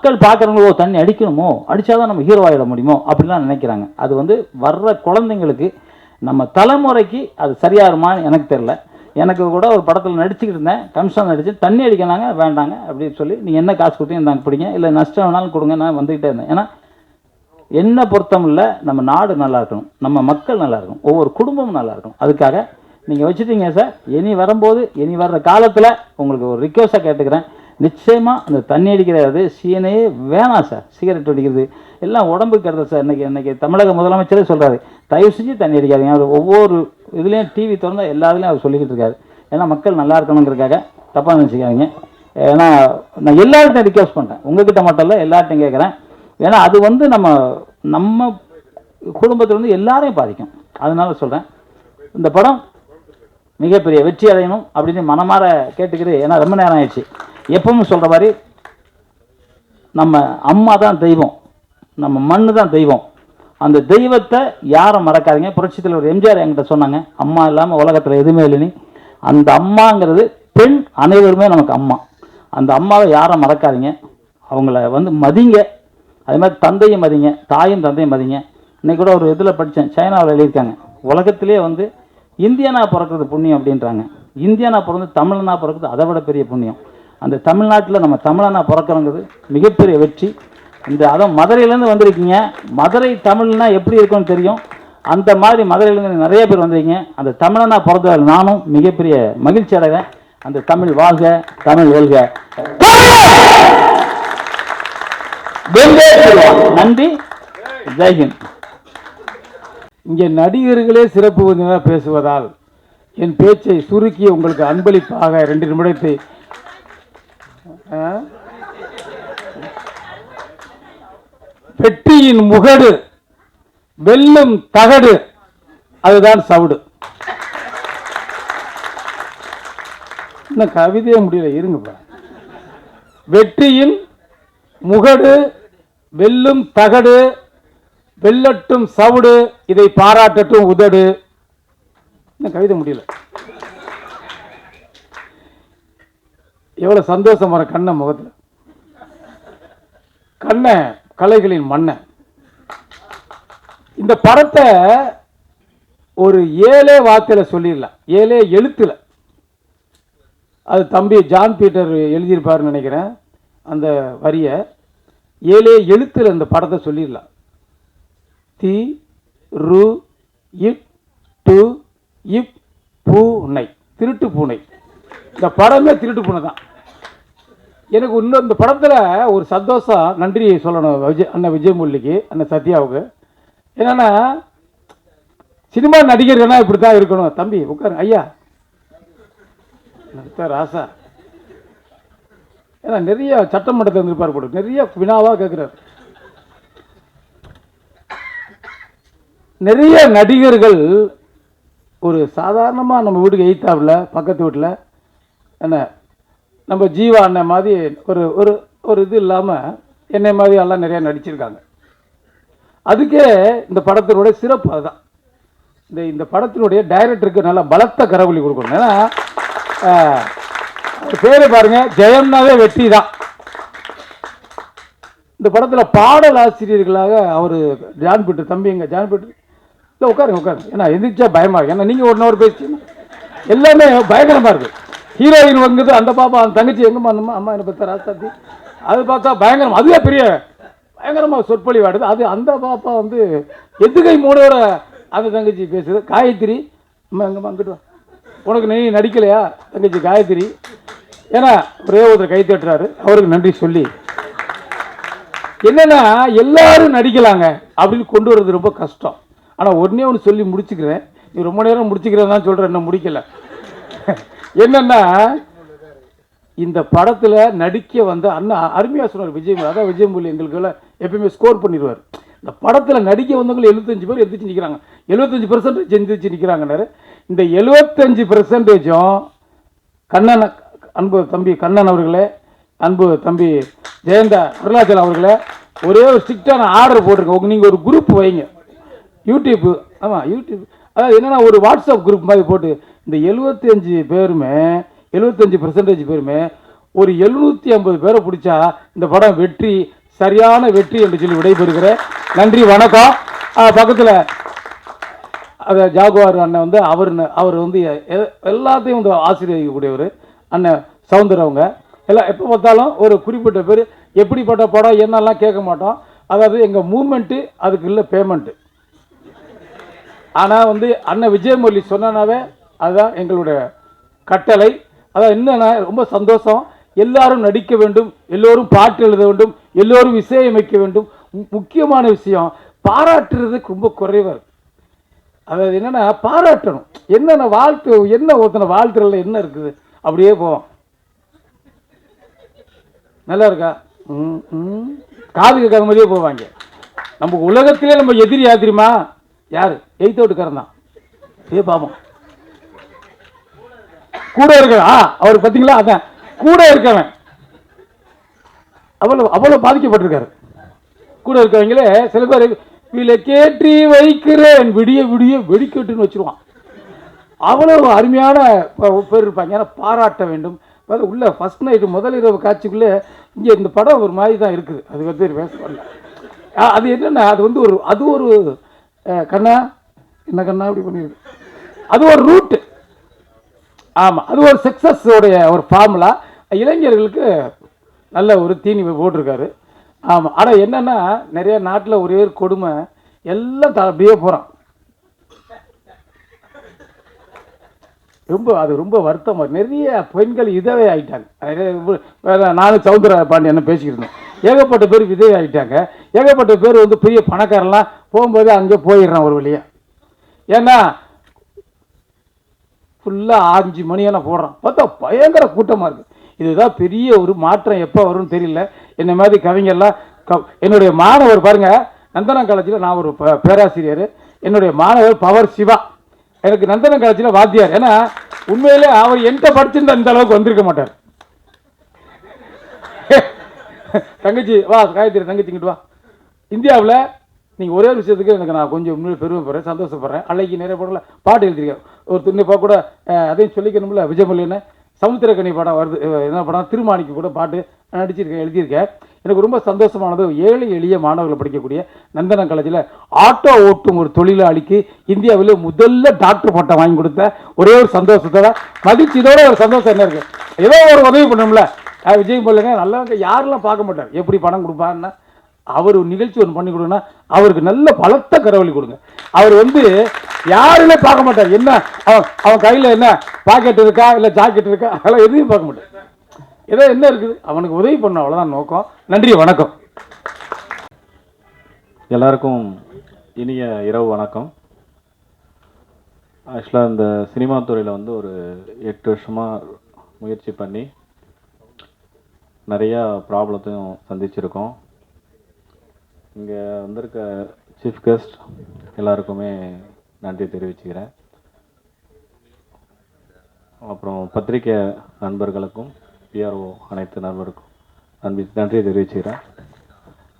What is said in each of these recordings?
மக்கள் பார்க்குறவங்களோ தண்ணி அடிக்கணுமோ அடித்தாதான் நம்ம ஹீரோ ஆகிட முடியுமோ அப்படிலாம் நினைக்கிறாங்க. அது வந்து வர்ற குழந்தைங்களுக்கு நம்ம தலைமுறைக்கு அது சரியாருமான்னு எனக்கு தெரில எனக்கு கூட ஒரு படத்தில் நடிச்சுக்கிட்டு இருந்தேன். கமிஷன் நடிச்சு தண்ணி அடிக்கணாங்க வேண்டாங்க அப்படின்னு சொல்லி நீங்கள் என்ன காசு கொடுத்தீங்க இந்தாங்க பிடிங்க. இல்லை நஷ்டம் வேணாலும் கொடுங்க நான் வந்துக்கிட்டே இருந்தேன். ஏன்னா என்னை பொறுத்தமில்ல நம்ம நாடு நல்லா இருக்கணும். நம்ம மக்கள் நல்லா இருக்கணும். ஒவ்வொரு குடும்பமும் நல்லா இருக்கணும். அதுக்காக நீங்கள் வச்சுட்டீங்க சார். இனி வரும்போது இனி வர்ற காலத்தில் உங்களுக்கு ஒரு ரிக்வஸ்ட்டாக கேட்டுக்கிறேன். நிச்சயமாக அந்த தண்ணி அடிக்கிறது சீனே வேணாம் சார். சிகரெட் அடிக்கிறது. எல்லாம் உடம்புக்கு கெடுதல் சார். இன்றைக்கி இன்றைக்கி தமிழக முதலமைச்சரே சொல்கிறாரு தயவு செஞ்சு தண்ணி அடிக்காதீங்க. அவர் ஒவ்வொரு இதுலேயும் டிவி திறந்தா எல்லாத்துலேயும் அவர் சொல்லிக்கிட்டு இருக்காரு. ஏன்னா மக்கள் நல்லா இருக்கணுங்கிறதுக்காக தப்பாக நினச்சிக்காதீங்க. ஏன்னா நான் எல்லார்கிட்டையும் ரிக்வஸ்ட் பண்ணுறேன் உங்ககிட்ட மட்டும் இல்லை எல்லார்ட்டையும் கேட்குறேன். ஏன்னா அது வந்து நம்ம நம்ம குடும்பத்தில் வந்து எல்லாரையும் பாதிக்கும். அதனால சொல்கிறேன் இந்த படம் மிகப்பெரிய வெற்றி அடையணும் அப்படின்னு மனமாற கேட்டுக்கிட்டு ஏன்னா ரொம்ப நேரம் ஆயிடுச்சு. எப்பவும் சொல்கிற மாதிரி நம்ம அம்மா தான் தெய்வம் நம்ம மண்ணு தான் தெய்வம். அந்த தெய்வத்தை யாரும் மறக்காதீங்க? புரட்சி தலைவர் எம்ஜிஆர் என்கிட்ட சொன்னாங்க அம்மா இல்லாமல் உலகத்தில் எதுவுமே இல்லைன்னு. அந்த அம்மாங்கிறது பெண் அனைவருமே நமக்கு அம்மா. அந்த அம்மாவை யாரும் மறக்காதீங்க? அவங்கள வந்து மதிங்க. அதே மாதிரி தந்தையும் மதிங்க தாயும் தந்தையும் மதிங்க. இன்னைக்கு கூட ஒரு இதில் படித்தேன் சைனாவில் எழுதியிருக்காங்க உலகத்திலே வந்து இந்தியனாக பிறக்கிறது புண்ணியம் அப்படின்றாங்க. இந்தியனாக பிறந்து தமிழனா பிறக்கிறது அதை விட பெரிய புண்ணியம். அந்த தமிழ்நாட்டில் நம்ம தமிழனா பிறக்கிறோங்கிறது மிகப்பெரிய வெற்றி. இந்த அதான் மதுரையிலேருந்து வந்திருக்கீங்க. மதுரை தமிழ்னா எப்படி இருக்கும்னு தெரியும். அந்த மாதிரி மதுரையிலேருந்து நிறைய பேர் வந்திருக்கீங்க. அந்த தமிழனா பிறந்ததில் நானும் மிகப்பெரிய மகிழ்ச்சி அடைவேன். அந்த தமிழ் வாழ்க தமிழ் வெல்க நன்றி. ஜெய்ஹிந்த் இங்கே நடிகர்களே சிறப்பு விருந்தினராக பேசுவதால் என் பேச்சை சுருக்கி உங்களுக்கு அன்பளிப்பாக ரெண்டு நிமிடத்தை பெட்டியின் வெற்றியின் முகடு வெல்லும் தகடு அதுதான் சவுடு. இன்னும் கவிதையே முடியல இருங்கப்பா வெற்றியின் முகடு வெல்லும் தகடு வெல்லட்டும் சவுடு இதை பாராட்டட்டும் உதடு. இன்னும் கவிதை முடியல. எவ்வளவு சந்தோஷம் வர கண்ண முகத்துல? கண்ண கலைகளின் மன்னன் இந்த படத்தை ஒரு ஏழே வார்த்தையில் சொல்லிடலாம் ஏழே எழுத்துல. அது தம்பி ஜான் பீட்டர் எழுதியிருப்பாருன்னு நினைக்கிறேன் அந்த வரியை. ஏழே எழுத்துல இந்த படத்தை சொல்லிடலாம் தி ரு இப் டு இப் பூனை. திருட்டு பூனை. இந்த படமே திருட்டு பூனை தான் எனக்கு இன்னும் இந்த படத்தில் ஒரு சந்தோஷம் நன்றி சொல்லணும் விஜய் அண்ணன் விஜயமுரளிக்கு அண்ணன் சத்யாவுக்கு. என்னென்னா சினிமா நடிகர்கள்னா இப்படி தான் இருக்கணும். தம்பி உட்காரு ஐயா. நடித்த ராசா. ஏன்னா நிறைய சட்டமன்றத்தில் இருந்திருப்பார் போட்டு நிறைய வினாவாக கேட்குறாரு நிறைய நடிகர்கள் ஒரு சாதாரணமாக நம்ம வீட்டுக்கு எய்த்தாவில் பக்கத்து வீட்டில் என்ன நம்ம ஜீவா அண்ணன் மாதிரி ஒரு ஒரு ஒரு இது இல்லாமல் என்னை மாதிரி எல்லாம் நிறையா நடிச்சிருக்காங்க. அதுக்கே இந்த படத்தினுடைய சிறப்பு அதுதான். இந்த இந்த படத்தினுடைய டைரக்டருக்கு நல்லா பலத்த கரவொலி கொடுக்கணும். ஏன்னா பேரை பாருங்க ஜெயம்னாவே வெற்றி தான். இந்த படத்தில் பாடல் ஆசிரியர்களாக அவர் ஜான் பீட்டர் தம்பி எங்க ஜான் பீட்டர் இல்லை உட்காருங்க உட்காருங்க. ஏன்னா எந்திரிச்சா பயமாக ஏன்னா நீங்கள் ஒன்று ஒரு பேசி எல்லாமே பயங்கரமாக இருக்குது ஹீரோயின் வங்குது அந்த பாப்பா அந்த தங்கச்சி எங்கம்மா அந்தம்மா அம்மா என்ன பார்த்தா ராசாத்தி அது பார்த்தா பயங்கரம் அதுவே பெரிய பயங்கரமாக சொற்பொழி வாடுது அது அந்த பாப்பா வந்து எதுகை மூடோட அந்த தங்கச்சி பேசுது. காயத்ரி அம்மா எங்கம்மா அங்கிட்டு உனக்கு நீ நடிக்கலையா? தங்கச்சி காயத்ரி. ஏன்னா ஒரே ஒருத்தர் கை தட்டுறாரு. அவருக்கு நன்றி சொல்லி. என்னென்னா எல்லாரும் நடிக்கலாங்க அப்படின்னு கொண்டு வர்றது ரொம்ப கஷ்டம். ஆனால் ஒன்றே ஒன்று சொல்லி முடிச்சுக்கிறேன். நீ ரொம்ப நேரம் முடிச்சுக்கிறேன் தான் சொல்கிறேன் இன்னும் முடிக்கலை. என்னன்னா இந்த படத்தில் நடிக்க வந்த அண்ணா அருமையாக சொன்னார் விஜய் அதான் விஜயமொழி எங்களுக்கெல்லாம் எப்பயுமே ஸ்கோர் பண்ணிடுவார். இந்த படத்தில் நடிக்க வந்தவங்க எழுபத்தஞ்சு பேர் எந்திரிச்சு நிற்கிறாங்க எழுபத்தஞ்சு பர்சன்டேஜ் எந்திரிச்சு நிற்கிறாங்கன்னாரு இந்த எழுபத்தஞ்சு பெர்சன்டேஜும் கண்ணன் அன்பு தம்பி கண்ணன் அவர்களே அன்பு தம்பி ஜெயந்தா அருணாச்சலம் அவர்களே ஒரே ஒரு ஸ்ட்ரிக்டான ஆர்டர் போட்டிருக்கேன். உங்க நீங்கள் ஒரு குரூப் வைங்க. யூடியூப் ஆமாம் யூடியூப். அதாவது என்னென்னா ஒரு வாட்ஸ்அப் குரூப் மாதிரி போட்டு இந்த எழுபத்தஞ்சு பேருமே எழுபத்தஞ்சு பெர்சன்டேஜ் பேருமே ஒரு எழுநூற்றி ஐம்பது பேரை பிடிச்சா இந்த படம் வெற்றி சரியான வெற்றி என்று சொல்லி விடைபெறுகிறேன். நன்றி வணக்கம். பக்கத்தில் அதை ஜாகுவார் அண்ணன் வந்து அவர் அவர் வந்து எல்லாத்தையும் வந்து ஆசீர்வதிக்கக்கூடியவர் அண்ணன் சவுந்தரவங்க எல்லாம் எப்போ பார்த்தாலும் ஒரு குறிப்பிட்ட பேர் எப்படிப்பட்ட படம் என்னெல்லாம் கேட்க மாட்டோம். அதாவது எங்கள் மூமெண்ட்டு அதுக்கு இல்லை பேமெண்ட்டு ஆனால் வந்து அண்ணன் விஜயமுரளி சொன்னனாவே அதுதான் எங்களுடைய கட்டளை. அதான் என்னன்னா ரொம்ப சந்தோஷம். எல்லாரும் நடிக்க வேண்டும் எல்லோரும் பாட்டு எழுத வேண்டும் எல்லோரும் இசையமைக்க வேண்டும். முக்கியமான விஷயம் பாராட்டுறதுக்கு ரொம்ப குறைவாக இருக்குது அதாவது என்னென்னா பாராட்டணும். என்னென்ன வாழ்த்து என்ன ஒருத்தனை வாழ்த்துறதுல என்ன இருக்குது? அப்படியே போவோம். நல்லா இருக்கா? ம் காது கேட்காத மாதிரியே போவாங்க. நம்ம உலகத்திலே நம்ம எதிரி யார் யார்? எய்த் அவுட்டுக்காரன் தான். ஏ பாப்போம் கூட இருக்க அவர் பார்த்தீங்களா அதான். கூட இருக்கவன். அவ்வளோ அவ்வளோ பாதிக்கப்பட்டிருக்காரு. கூட இருக்கவங்களே சில பேர் கேற்றி வைக்கிறேன். விடிய விடிய வெடிக்கட்டுன்னு வச்சிருவான். அவ்வளவு அருமையான பேர் இருப்பாங்க. ஏன்னா பாராட்ட வேண்டும். உள்ள ஃபர்ஸ்ட் நைட்டு முதல் இரவு காட்சிக்குள்ளே இங்கே இந்த படம் ஒரு மாதிரி தான் இருக்குது. அது வந்து பேச வரல அது என்னென்னா அது வந்து ஒரு அது ஒரு கண்ணா? என்ன கண்ணா? அப்படி பண்ணிருக்கு. அது ஒரு ரூட்டு ஆமாம் அது ஒரு சக்ஸஸ் உடைய ஒரு ஃபார்முலா இளைஞர்களுக்கு நல்ல ஒரு தீனி போட்டிருக்காரு. ஆமாம் ஆனால் என்னென்னா நிறைய நாட்டில் ஒரே ஒரு கொடுமை எல்லாம் த- அப்படியே போகிறான் ரொம்ப அது ரொம்ப வருத்தமாக நிறைய பெண்கள் இதவே ஆகிட்டாங்க நிறைய நானும் சவுந்தர பாண்டியன் பேசிக்கிட்டு இருந்தேன் ஏகப்பட்ட பேர் விதவை ஆகிட்டாங்க ஏகப்பட்ட பேர் வந்து பெரிய பணக்காரன்லாம் போகும்போது அங்கே போயிடுறான் ஒரு வழியாக ஏன்னா ஃபுல்லாக அஞ்சு மணியெல்லாம் போடுறான். பார்த்தா பயங்கர கூட்டமாக இருக்குது இதுதான் பெரிய ஒரு மாற்றம் எப்போ வரும்னு தெரியல. என்னை மாதிரி கவிஞர்லாம் க என்னுடைய மாணவர் பாருங்கள் நந்தனம் காலேஜில் நான் ஒரு பேராசிரியர். என்னுடைய மாணவர் பவர் சிவா. எனக்கு நந்தனம் காலேஜில் வாத்தியார். ஏன்னா உண்மையிலே அவர் என்கிட்ட படிச்சிருந்தா இந்த அளவுக்கு வந்திருக்க மாட்டார். தங்கச்சி வா காயத்ரி தங்கச்சிங்கிட்டு வா. இந்தியாவில் நீங்கள் ஒரே ஒரு விஷயத்துக்கு எனக்கு நான் கொஞ்சம் முன்னாடி பெருமைப்படுறேன் சந்தோஷப்படுறேன். அன்னைக்கு நிறைய படம்ல பாட்டு எழுதியிருக்கேன். ஒரு துணிப்பா கூட அதையும் சொல்லிக்கணும்ல விஜயமல்லின்னு. சமுத்திரக்கனி படம் வருது என்ன படம்? திருமாணிக்கு கூட பாட்டு நான் நடிச்சிருக்கேன் எழுதியிருக்கேன். எனக்கு ரொம்ப சந்தோஷமானது ஏழை எளிய மாணவர்கள் படிக்கக்கூடிய நந்தனம் காலேஜில் ஆட்டோ ஓட்டும் ஒரு தொழிலாளிக்கு இந்தியாவிலே முதல்ல டாக்டர் பட்டம் வாங்கி கொடுத்த ஒரே ஒரு சந்தோஷத்தோட மதிச்சு இதோட ஒரு சந்தோஷம் என்ன இருக்குது ஏதோ ஒரு உதவி பண்ணணும்ல விஜய் சொல்லுங்க நல்லவங்க யாரெல்லாம் பார்க்க மாட்டார்? எப்படி பணம் கொடுப்பாருன்னா அவர் ஒரு நிகழ்ச்சி ஒன்று பண்ணி கொடுங்கன்னா அவருக்கு நல்ல பலத்த கரவழி கொடுங்க. அவர் வந்து யாருமே பார்க்க மாட்டார். என்ன? அவன் அவன் கையில் என்ன? பாக்கெட் இருக்கா? இல்லை ஜாக்கெட் இருக்கா? அதெல்லாம் எதையும் பார்க்க மாட்டார். ஏதோ என்ன இருக்குது? அவனுக்கு உதவி பண்ண அவ்வளோதான் நோக்கம். நன்றி வணக்கம். எல்லாருக்கும் இனிய இரவு வணக்கம். ஆக்சுவலாக இந்த சினிமா துறையில் வந்து ஒரு எட்டு வருஷமாக முயற்சி பண்ணி நிறையா ப்ராப்ளத்தையும் சந்திச்சிருக்கோம். இங்கே வந்திருக்க சீஃப் கெஸ்ட் எல்லாருக்குமே நன்றி தெரிவிச்சுக்கிறேன். அப்புறம் பத்திரிக்கை நண்பர்களுக்கும் பிஆர்ஓ அனைத்து நண்பருக்கும் நன்றி நன்றி தெரிவிச்சுக்கிறேன்.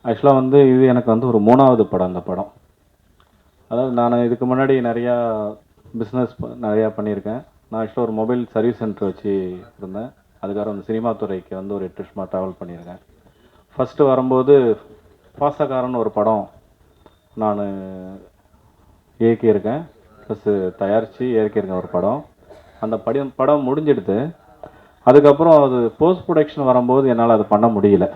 ஆக்சுவலாக வந்து இது எனக்கு வந்து ஒரு மூணாவது படம் அந்த படம். அதாவது நான் இதுக்கு முன்னாடி நிறையா பிஸ்னஸ் நிறையா பண்ணியிருக்கேன். நான் ஆக்சுவலாக ஒரு மொபைல் சர்வீஸ் சென்டர் வச்சு இருந்தேன். அதுக்காக அந்த சினிமா துறைக்கு வந்து ஒரு எட்டு வருஷமாக ட்ராவல் பண்ணியிருக்கேன். ஃபஸ்ட்டு வரும்போது பாசக்காரன் ஒரு படம் நான் இயக்கியிருக்கேன். ப்ளஸ்ஸு தயாரித்து இயக்கியிருக்கேன் ஒரு படம். அந்த படம் படம் முடிஞ்செடுத்து அதுக்கப்புறம் அது போஸ்ட் ப்ரொடக்ஷன் வரும்போது என்னால் அது பண்ண முடியல.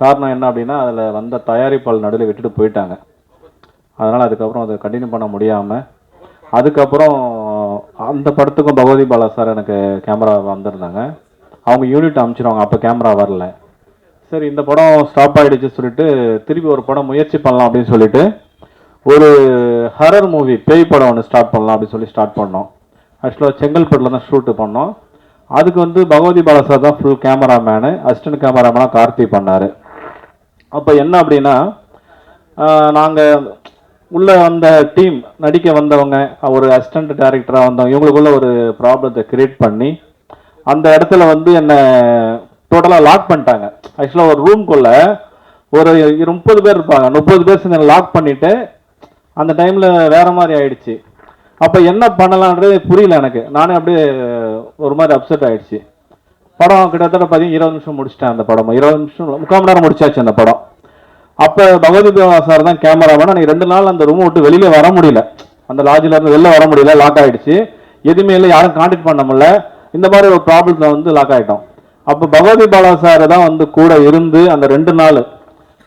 காரணம் என்ன அப்படின்னா அதில் வந்த தயாரிப்பால் நடுவில் விட்டுட்டு போயிட்டாங்க. அதனால் அதுக்கப்புறம் அதை கண்டினியூ பண்ண முடியாமல் அதுக்கப்புறம் அந்த படத்துக்கும் பகவதி பாலா சார் எனக்கு கேமரா வந்திருந்தாங்க. அவங்க யூனிட் அமைச்சிருவாங்க அப்போ கேமரா வரல. சரி இந்த படம் ஸ்டாப் ஆகிடுச்சு சொல்லிட்டு திருப்பி ஒரு படம் முயற்சி பண்ணலாம் அப்படின்னு சொல்லிட்டு ஒரு ஹரர் மூவி பேய் படம் ஒன்று ஸ்டார்ட் பண்ணலாம் அப்படின்னு சொல்லி ஸ்டார்ட் பண்ணோம். ஆக்சுவலாக செங்கல்பட்டில் தான் ஷூட்டு பண்ணோம். அதுக்கு வந்து பகவதி பாலா சார் தான் ஃபுல் கேமராமேனு அசிஸ்டன்ட் கேமராமேனாக கார்த்தி பண்ணார். அப்போ என்ன அப்படின்னா நாங்கள் உள்ளே வந்த டீம் நடிக்க வந்தவங்க ஒரு அசிஸ்டண்ட் டேரக்டராக வந்தவங்க இவங்களுக்குள்ள ஒரு ப்ராப்ளத்தை க்ரியேட் பண்ணி அந்த இடத்துல வந்து என்னை டோட்டலாக லாக் பண்ணிட்டாங்க. ஆக்சுவலாக ஒரு ரூம்குள்ள ஒரு முப்பது பேர் இருப்பாங்க. முப்பது பேர் சேர்ந்து லாக் பண்ணிவிட்டு அந்த டைமில் வேறு மாதிரி ஆயிடுச்சு. அப்போ என்ன பண்ணலான்றது புரியல எனக்கு. நானே அப்படியே ஒரு மாதிரி அப்செட் ஆயிடுச்சு. படம் கிட்டத்தட்ட பார்த்தீங்கன்னா இருபது நிமிஷம் முடிச்சிட்டேன் அந்த படம். இருபது நிமிஷம் முக்கால் மணி நேரம் முடிச்சாச்சு அந்த படம். அப்போ பகவதி தேவா சார் தான் கேமராமேன் எனக்கு ரெண்டு நாள் அந்த ரூம் விட்டு வெளியில வர முடியல. அந்த லாட்ஜில் இருந்து வெளில வர முடியல. லாக் ஆகிடுச்சு எதுவுமே இல்லை. யாரும் காண்டாக்ட் பண்ண முடியல. இந்த மாதிரி ஒரு ப்ராப்ளத்தில் வந்து லாக் ஆகிட்டோம் அப்போ பகவதி பாலா சார் தான் வந்து கூட இருந்து அந்த ரெண்டு நாள்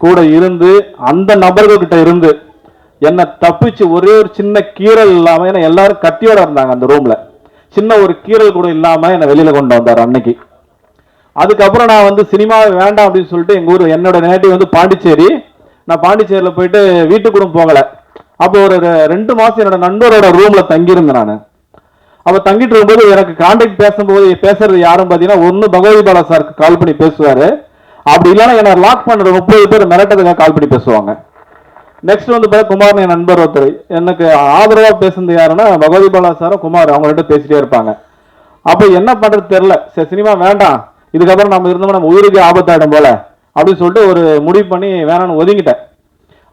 கூட இருந்து அந்த நபர்கள்கிட்ட இருந்து என்னை தப்பிச்சு ஒரே ஒரு சின்ன கீறல் இல்லாமல் ஏன்னா எல்லாரும் கத்தியோட இருந்தாங்க அந்த ரூமில் சின்ன ஒரு கீரல் கூட இல்லாமல் என்னை வெளியில் கொண்டு வந்தார் அன்னைக்கு. அதுக்கப்புறம் நான் வந்து சினிமா வேண்டாம் அப்படின்னு சொல்லிட்டு எங்கள் ஊர் என்னோட நேட்டிவ் வந்து பாண்டிச்சேரி. நான் பாண்டிச்சேரியில் போயிட்டு வீட்டுக்கூட போகலை. அப்போ ஒரு ரெண்டு மாதம் என்னோட நண்பரோட ரூமில் தங்கியிருந்தேன் நான். அப்ப தங்கிட்டு இருக்கும்போது எனக்கு கான்டாக்ட் பேசும்போது பேசுறது யாரும் பார்த்தீங்கன்னா ஒன்று பகவதி பாலா சாருக்கு கால் பண்ணி பேசுவார். அப்படி இல்லைன்னா என்ன லாக் பண்ணுற முப்பது பேர் மிரட்டதுக்காக கால் பண்ணி பேசுவாங்க. நெக்ஸ்ட் வந்து பார்த்தா குமார் என் நண்பர் ஒருத்தர். எனக்கு ஆதரவாக பேசுனது யாருன்னா பகவதி பாலா சாரும் குமார். அவங்க ரெண்டு பேசிட்டே இருப்பாங்க. அப்போ என்ன பண்ணுறது தெரில சரி சினிமா வேண்டாம். இதுக்கப்புறம் நம்ம இருந்தோம்னா நம்ம உயிருக்கு ஆபத்தாயிடும் போல. அப்படின்னு சொல்லிட்டு ஒரு முடிவு பண்ணி வேணாம்னு ஒதுங்கிட்டேன்.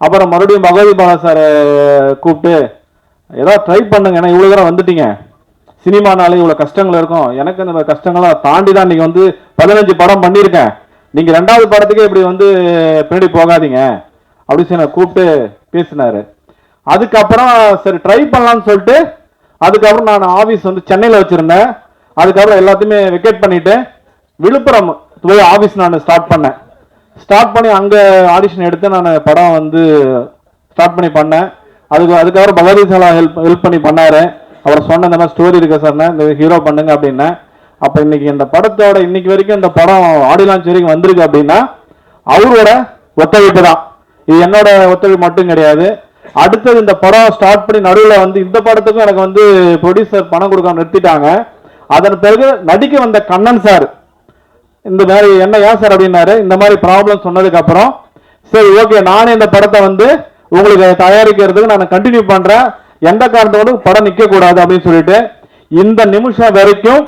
அப்புறம் மறுபடியும் பகவதி பாலா சார் கூப்பிட்டு ஏதாவது ட்ரை பண்ணுங்க. ஏன்னா இவ்வளோ தூரம் வந்துட்டீங்க? சினிமானாலே இவ்வளோ கஷ்டங்கள் இருக்கும். எனக்கு இந்த மாதிரி தாண்டி தான் நீங்கள் வந்து பதினஞ்சு படம் பண்ணியிருக்கேன். நீங்கள் ரெண்டாவது படத்துக்கே இப்படி வந்து பின்னாடி போகாதீங்க. அப்படின்னு சொல்லி கூப்பிட்டு பேசினாரு. அதுக்கப்புறம் சரி ட்ரை பண்ணலான்னு சொல்லிட்டு அதுக்கப்புறம் நான் ஆஃபீஸ் வந்து சென்னையில் வச்சுருந்தேன். அதுக்கப்புறம் எல்லாத்தையுமே வெக்கேட் பண்ணிவிட்டு விழுப்புரம் போய் ஆஃபீஸ் நான் ஸ்டார்ட் பண்ணேன். ஸ்டார்ட் பண்ணி அங்கே ஆடிஷன் எடுத்து நான் படம் வந்து ஸ்டார்ட் பண்ணி பண்ணேன். அதுக்கு அதுக்கப்புறம் பகவதி சாலா ஹெல்ப் ஹெல்ப் பண்ணி பண்ணாரு. அவர் சொன்ன இந்த மாதிரி ஸ்டோரி இருக்கு சார் இந்த ஹீரோ பண்ணுங்க அப்படின்னா அப்போ இன்னைக்கு இந்த படத்தோட இன்னைக்கு வரைக்கும் இந்த படம் ஆடி லான்ச் வரைக்கும் வந்திருக்கு அப்படின்னா அவரோட ஒத்துழைப்பு தான். இது என்னோட ஒத்துழைப்பு மட்டும் கிடையாது. அடுத்தது இந்த படம் ஸ்டார்ட் பண்ணி நடுவில் வந்து இந்த படத்துக்கும் எனக்கு வந்து ப்ரொடியூசர் பணம் கொடுக்காம நிறுத்திட்டாங்க. அதன் பிறகு நடிக்க வந்த கண்ணன் சார் இந்த மாதிரி என்ன ஏன் சார் அப்படின்னாரு. இந்த மாதிரி ப்ராப்ளம் சொன்னதுக்கு அப்புறம் சரி ஓகே நானே இந்த படத்தை வந்து உங்களுக்கு தயாரிக்கிறதுக்கு நான் கண்டினியூ பண்றேன். எந்த காரணத்தோடு படம் நிக்க கூடாது அப்படின்னு சொல்லிட்டு இந்த நிமிஷம் வரைக்கும்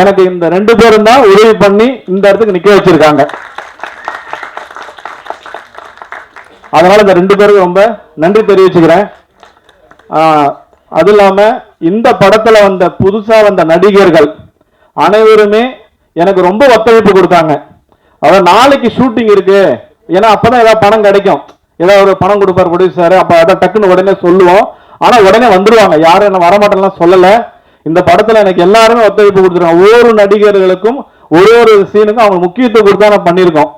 எனக்கு இந்த ரெண்டு பேரும் தான் உதவி பண்ணி இந்த இடத்துக்கு நிக்க வச்சிருக்காங்க. அதனால இந்த ரெண்டு பேருக்கு ரொம்ப நன்றி தெரிவிச்சுக்கிறேன். அது இல்லாம இந்த படத்துல வந்த புதுசா வந்த நடிகர்கள் அனைவருமே எனக்கு ரொம்ப ஒத்துழைப்பு கொடுத்தாங்க. அதாவது நாளைக்கு ஷூட்டிங் இருக்கு. ஏன்னா அப்பதான் ஏதாவது பணம் கிடைக்கும். ஏதாவது ஒரு பணம் கொடுப்பார் ப்ரொடியூசர் அப்ப அதை டக்குன்னு உடனே சொல்லுவோம். ஆனா உடனே வந்துருவாங்க. யாரும் என்ன வரமாட்டேன்லாம் சொல்லல. இந்த படத்துல எனக்கு எல்லாருமே ஒத்துழைப்பு கொடுத்துருக்காங்க. ஒவ்வொரு நடிகர்களுக்கும் ஒரு ஒரு சீனுக்கும் அவங்க முக்கியத்துவம் கொடுத்தா நான் பண்ணியிருக்கோம்.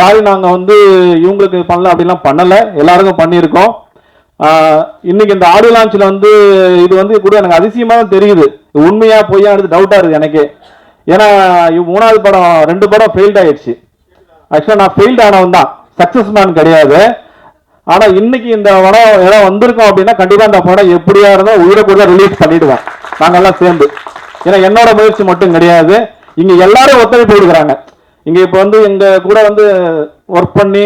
யாரும் நாங்க வந்து இவங்களுக்கு பண்ணல அப்படிலாம் பண்ணல. எல்லாருக்கும் பண்ணியிருக்கோம். இன்னைக்கு இந்த ஆடியோ லான்ச்சில் வந்து இது வந்து கூட எனக்கு அதிசயமா தான் தெரியுது. உண்மையாக உண்மையா பொய்யானது டவுட்டா இருக்கு எனக்கு. ஏன்னா மூணாவது படம் ரெண்டு படம் ஃபெயில்ட் ஆயிடுச்சு. ஆக்சுவலாக நான் ஃபெயில்ட் ஆனவன் தான். சக்ஸஸ் மேன் கிடையாது. ஆனா இன்னைக்கு இந்த படம் ஏதாவது வந்திருக்கோம் அப்படின்னா கண்டிப்பா இந்த படம் எப்படியா இருந்தாலும் உயிரை கூட ரிலீஸ் பண்ணிடுவேன். நாங்கெல்லாம் சேர்ந்து. ஏன்னா என்னோட முயற்சி மட்டும் கிடையாது. இங்க எல்லாரும் ஒத்துழைப்பு கொடுக்குறாங்க. இங்க இப்போ வந்து எங்க கூட வந்து ஒர்க் பண்ணி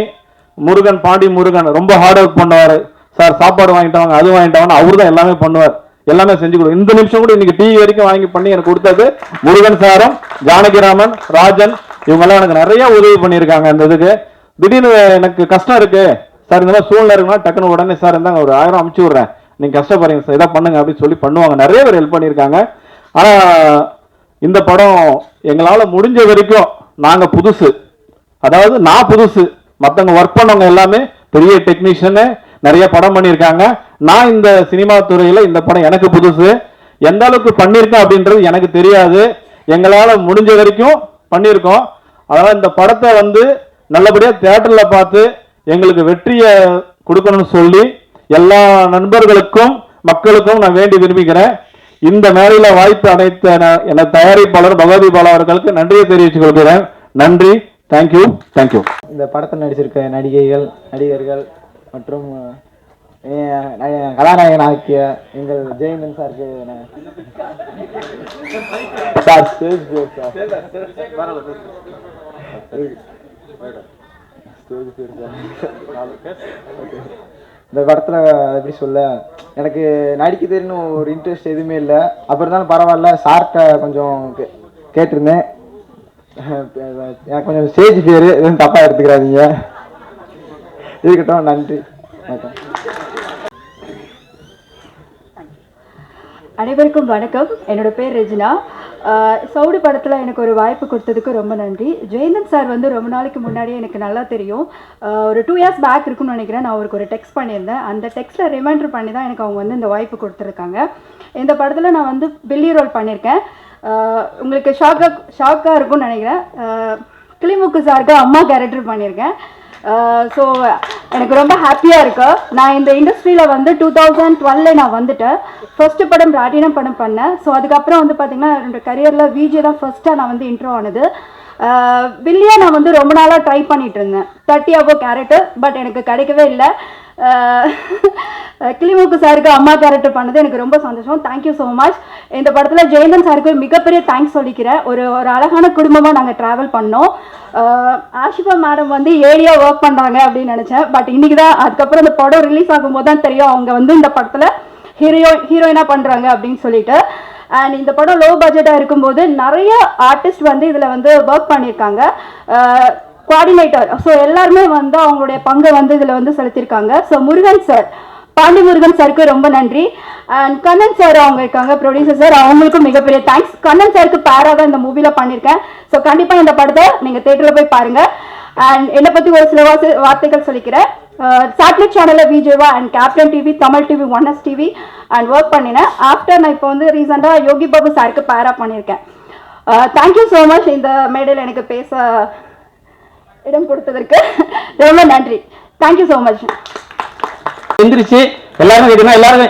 முருகன் பாண்டி முருகன் ரொம்ப ஹார்ட் ஒர்க் பண்ணுவார். சார் சாப்பாடு வாங்கிட்டு வாங்க அது வாங்கிட்டு வாங்க அவர் தான் எல்லாமே பண்ணுவார். எல்லாமே செஞ்சு கொடு இந்த நிமிஷம் கூட இன்னைக்கு டிவி வரைக்கும் வாங்கி பண்ணி எனக்கு கொடுத்தது முருகன் சாரும் ஜானகிராமன் ராஜன் இவங்கெல்லாம் எனக்கு நிறைய உதவி பண்ணியிருக்காங்க இந்த இதுக்கு. திடீர்னு எனக்கு கஷ்டம் இருக்கு. சார் இந்த மாதிரி சூழ்நிலை இருக்குன்னா டக்குன்னு உடனே சார் இருந்தாங்க ஒரு ஆயிரம் அமுச்சு விடுறேன். நீங்க கஷ்டப்படுறீங்க சார் இதை பண்ணுங்க அப்படின்னு சொல்லி பண்ணுவாங்க. நிறைய பேர் ஹெல்ப் பண்ணியிருக்காங்க. ஆனா இந்த படம் எங்களால முடிஞ்ச வரைக்கும் நாங்க புதுசு. அதாவது நான் புதுசு. மத்தவங்க ஒர்க் பண்ணவங்க எல்லாமே பெரிய டெக்னீஷியனு நிறைய படம் பண்ணியிருக்காங்க. நான் இந்த சினிமா துறையில இந்த படம் எனக்கு புதுசு. எந்த அளவுக்கு பண்ணியிருக்கேன் அப்படின்றது எனக்கு தெரியாது. எங்களால முடிஞ்ச வரைக்கும் பண்ணியிருக்கோம். அதனால இந்த படத்தை வந்து நல்லபடியா தியேட்டர்ல பார்த்து எங்களுக்கு வெற்றியை கொடுக்கணும்னு சொல்லி எல்லா நண்பர்களுக்கும் மக்களுக்கும் நான் வேண்டி விரும்புகிறேன். இந்த மேலையில் வாய்ப்பு அனைத்த என தயாரிப்பாளர் பகவதி பாலா அவர்களுக்கு நன்றியை தெரிவித்துக் கொள்கிறேன். நன்றி. தேங்க்யூ தேங்க்யூ இந்த படத்தில் நடிச்சிருக்க நடிகைகள் நடிகர்கள் மற்றும் கதாநாயகன் ஆக்கிய எங்கள் ஜெயந்தன் சாருக்கு சார் ஸ்டேஜ் சார். இந்த படத்தில் எப்படி சொல்ல? எனக்கு நடிக்க தெரியணும் ஒரு இன்ட்ரெஸ்ட் எதுவுமே இல்லை. அப்புறம் இருந்தாலும் பரவாயில்ல. சார்கிட்ட கொஞ்சம் கே- கேட்டிருந்தேன். எனக்கு கொஞ்சம் ஸ்டேஜ் பேர் எதுவும் தப்பாக எடுத்துக்கிறாதீங்க இருக்கட்டும் நன்றி. வணக்கம். அனைவருக்கும் வணக்கம். என்னோட பேர் ரெஜினா. சவுடி படத்தில் எனக்கு ஒரு வாய்ப்பு கொடுத்ததுக்கு ரொம்ப நன்றி. ஜெயந்தன் சார் வந்து ரொம்ப நாளைக்கு முன்னாடியே எனக்கு நல்லா தெரியும். ஒரு டூ இயர்ஸ் பேக் இருக்குன்னு நினைக்கிறேன். நான் அவருக்கு ஒரு டெக்ஸ்ட் பண்ணியிருந்தேன். அந்த டெக்ஸ்ட்டில் ரிமைண்டர் பண்ணி தான் எனக்கு அவங்க வந்து இந்த வாய்ப்பு கொடுத்துருக்காங்க. இந்த படத்தில் நான் வந்து பில்லி ரோல் பண்ணியிருக்கேன். உங்களுக்கு ஷாக்காக ஷாக்காக இருக்கும்னு நினைக்கிறேன். கிளிமுக்கு சாருக்கு அம்மா கேரக்டர் பண்ணியிருக்கேன். Uh, ஸோ எனக்கு ரொம்ப ஹாப்பியாக இருக்கு. நான் இந்த இண்டஸ்ட்ரியில் வந்து டூ தௌசண்ட் டுவெல்ல நான் வந்துட்டேன். ஃபஸ்ட்டு படம் ராட்டினம் படம் பண்ணேன். ஸோ அதுக்கப்புறம் வந்து பார்த்திங்கன்னா என்னோடய கரியரில் விஜே தான் ஃபர்ஸ்ட்டாக நான் வந்து இன்ட்ரோ ஆனது. Uh, வில்லியா நான் வந்து ரொம்ப நாளாக ட்ரை பண்ணிகிட்டு இருந்தேன். தேர்ட்டி அபோ கேரக்டர் பட் எனக்கு கிடைக்கவே இல்லை. Uh, கிளிமுக்கு சாருக்கு அம்மா கேரக்டர் பண்ணது எனக்கு ரொம்ப சந்தோஷம். தேங்க்யூ ஸோ மச் இந்த படத்தில் ஜெயந்தன் சாருக்கு மிகப்பெரிய தேங்க்ஸ் சொல்லிக்கிறேன் ஒரு ஒரு அழகான குடும்பமாக நாங்கள் ட்ராவல் பண்ணோம். ஆஷிபா மேடம் வந்து ஏரியா ஒர்க் பண்ணுறாங்க அப்படின்னு நினச்சேன். பட் இன்றைக்கி தான் அதுக்கப்புறம் இந்த படம் ரிலீஸ் ஆகும்போது தான் தெரியும். அவங்க வந்து இந்த படத்தில் ஹீரோ ஹீரோயினாக பண்ணுறாங்க அப்படின்னு சொல்லிட்டு. அண்ட் இந்த படம் லோ பட்ஜெட்டாக இருக்கும்போது நிறைய ஆர்டிஸ்ட் வந்து இதில் வந்து ஒர்க் பண்ணியிருக்காங்க. கோஆர்டினேட்டர் ஸோ எல்லாருமே வந்து அவங்களுடைய பங்கை வந்து இதில் வந்து செலுத்தியிருக்காங்க. ஸோ முருகன் சார் பாண்டி முருகன் சாருக்கு ரொம்ப நன்றி. அண்ட் கண்ணன் சார் அவங்க இருக்காங்க ப்ரொடியூசர் சார் அவங்களுக்கும் மிகப்பெரிய தேங்க்ஸ் கண்ணன் சாருக்கு பேராக இந்த மூவியில் பண்ணியிருக்கேன் ஸோ கண்டிப்பாக இந்த படத்தை நீங்கள் தேட்டரில் போய் பாருங்கள் அண்ட் என்னை பற்றி ஒரு சில வாசி- வார்த்தைகள் சொல்லிக்கிறேன். சேட்டலைட் சேனலில் விஜேவா and Captain TV Tamil TV one S TV and work பண்ணினேன். ஆஃப்டர் நான் இப்போ வந்து ரீசெண்டாக யோகி பாபு சாருக்கு பேரா பண்ணியிருக்கேன் தேங்க்யூ uh, ஸோ மச் இந்த மேடையில் எனக்கு பேச இடம் கொடுத்ததற்கு ரொம்ப நன்றி. தேங்க்யூ ஸோ மச் எந்திரிச்சு எல்லாரும் கேட்டீங்கன்னா எல்லாரும்